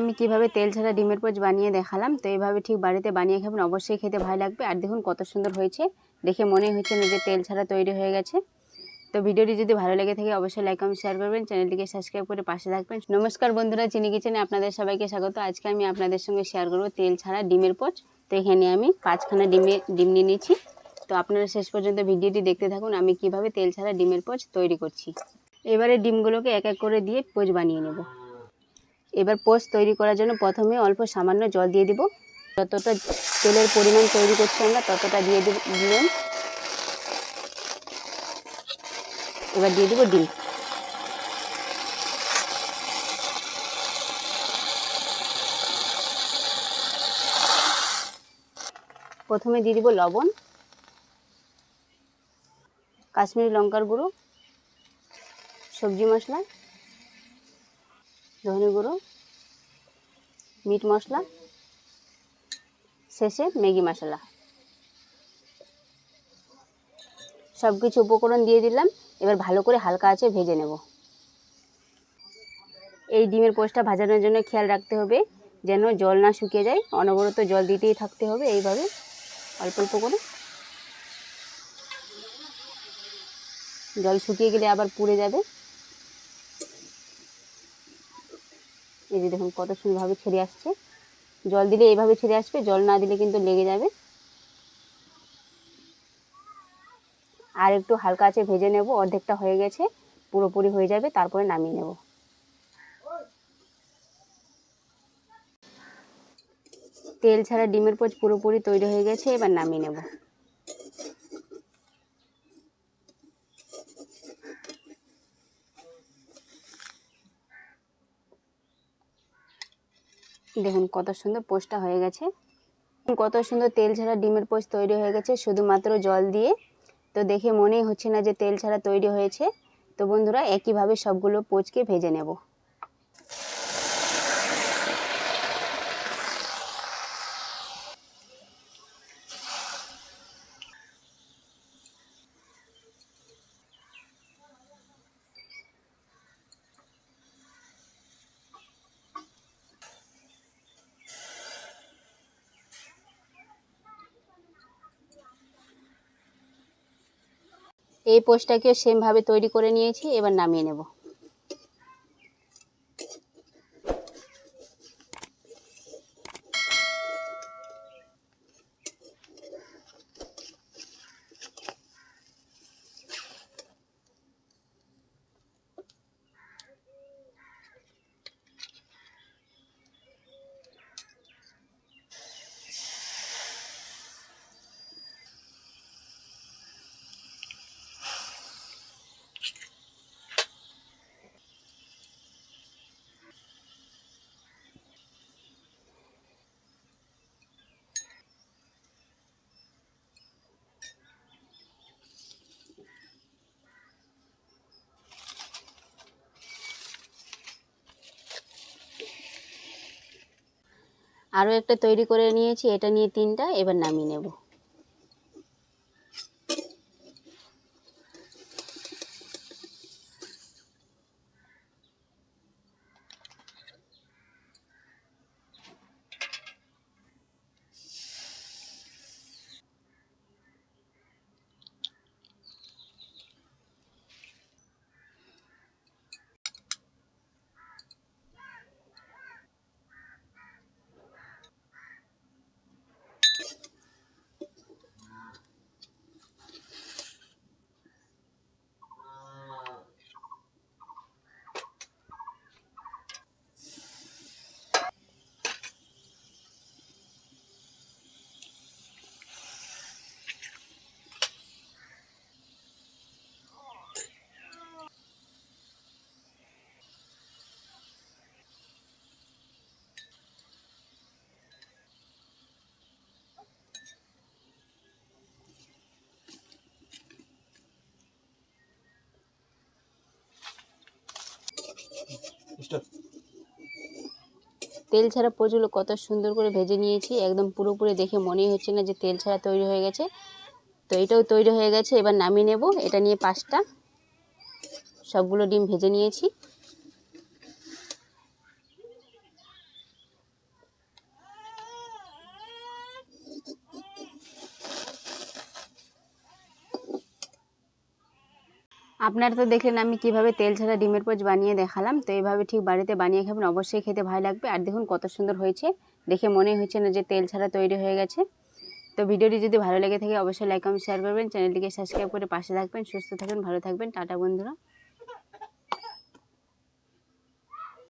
আমি কীভাবে তেল ছাড়া ডিমের পোচ বানিয়ে দেখালাম, তো এইভাবে ঠিক বাড়িতে বানিয়ে খাবেন, অবশ্যই খেতে ভালো লাগবে। আর দেখুন কত সুন্দর হয়েছে, দেখে মনে হচ্ছে না যে তেল ছাড়া তৈরি হয়ে গেছে। তো ভিডিওটি যদি ভালো লেগে থাকে, অবশ্যই লাইক কমেন্ট শেয়ার করবেন, চ্যানেলটিকে সাবস্ক্রাইব করে পাশে থাকবেন। নমস্কার বন্ধুরা, চিনি কিচেনে আপনাদের সবাইকে স্বাগত। আজকে আমি আপনাদের সঙ্গে শেয়ার করব তেল ছাড়া ডিমের পোচ। তো এখানে আমি পাঁচখানা ডিমে, ডিম নিয়ে নিয়েছি। তো আপনারা শেষ পর্যন্ত ভিডিওটি দেখতে থাকুন, আমি কীভাবে তেল ছাড়া ডিমের পোচ তৈরি করছি। এবারে ডিমগুলোকে এক এক করে দিয়ে পোচ বানিয়ে নেব। এবার পোস্ট তৈরি করার জন্য প্রথমে অল্প সামান্য জল দিয়ে দিব। যতটা তেলের পরিমাণ তৈরি করছি আমরা, ততটা দিয়ে দিলাম এবার দিয়ে দিব ডিম। প্রথমে দিয়ে দিব লবণ, কাশ্মীরি লঙ্কার গুঁড়ো, সবজি মশলা ধনে গুঁড়ো, মিট মশলা, শেষে ম্যাগি মশলা। সব কিছু উপকরণ দিয়ে দিলাম, এবার ভালো করে হালকা আছে ভেজে নেব। এই ডিমের পোস্টটা ভাজানোর জন্য খেয়াল রাখতে হবে, যেন জল না শুকিয়ে যায়। অনবরত জল দিতেই থাকতে হবে এইভাবে, অল্প অল্প করে। জল শুকিয়ে গেলে আবার পুড়ে যাবে। এই যে দেখুন কত সুন্দরভাবে ছেড়ে আসছে। জল দিলে এইভাবে ছেড়ে আসবে, জল না দিলে কিন্তু লেগে যাবে। আর একটু হালকা আছে ভেজে নেব, অর্ধেকটা হয়ে গেছে, পুরোপুরি হয়ে যাবে, তারপরে নামিয়ে নেব। তেল ছাড়া ডিমের পোচ পুরোপুরি তৈরি হয়ে গেছে, এবার নামিয়ে নেব। দেখুন কত সুন্দর পোস্টটা হয়ে গেছে। কত সুন্দর তেল ছাড়া ডিমের পোস্ট তৈরি হয়ে গেছে, শুধুমাত্র জল দিয়ে। তো দেখে মনেই হচ্ছে না যে তেল ছাড়া তৈরি হয়েছে। তো বন্ধুরা, একইভাবে সবগুলো পোচকে ভেজে নেব। এই পোস্টটাকেও সেমভাবে তৈরি করে নিয়েছি এবার নামিয়ে নেব। আরও একটা তৈরি করে নিয়েছি এটা নিয়ে তিনটা এবার নামিয়ে নেব। তেল ছাড়া পোচগুলো কত সুন্দর করে ভেজে নিয়েছি, একদম পুরোপুরি দেখে মনেই হচ্ছে না যে তেল ছাড়া তৈরি হয়ে গেছে। তো এটাও তৈরি হয়ে গেছে, এবার নামিয়ে নেব, এটা নিয়ে পাঁচটা। সবগুলো ডিম ভেজে নিয়েছি। আপনারা তো দেখলেন আমি কীভাবে তেল ছাড়া ডিমের পোচ বানিয়ে দেখালাম, তো এইভাবে ঠিক বাড়িতে বানিয়ে খাবেন, অবশ্যই খেতে ভালো লাগবে। আর দেখুন কত সুন্দর হয়েছে, দেখে মনে হচ্ছে না যে তেল ছাড়া তৈরি হয়ে গেছে। তো ভিডিওটি যদি ভালো লেগে থাকে, অবশ্যই লাইক কমেন্ট শেয়ার করবেন। চ্যানেলটিকে সাবস্ক্রাইব করে পাশে থাকবেন, সুস্থ থাকবেন ভালো থাকবেন। টাটা বন্ধুরা।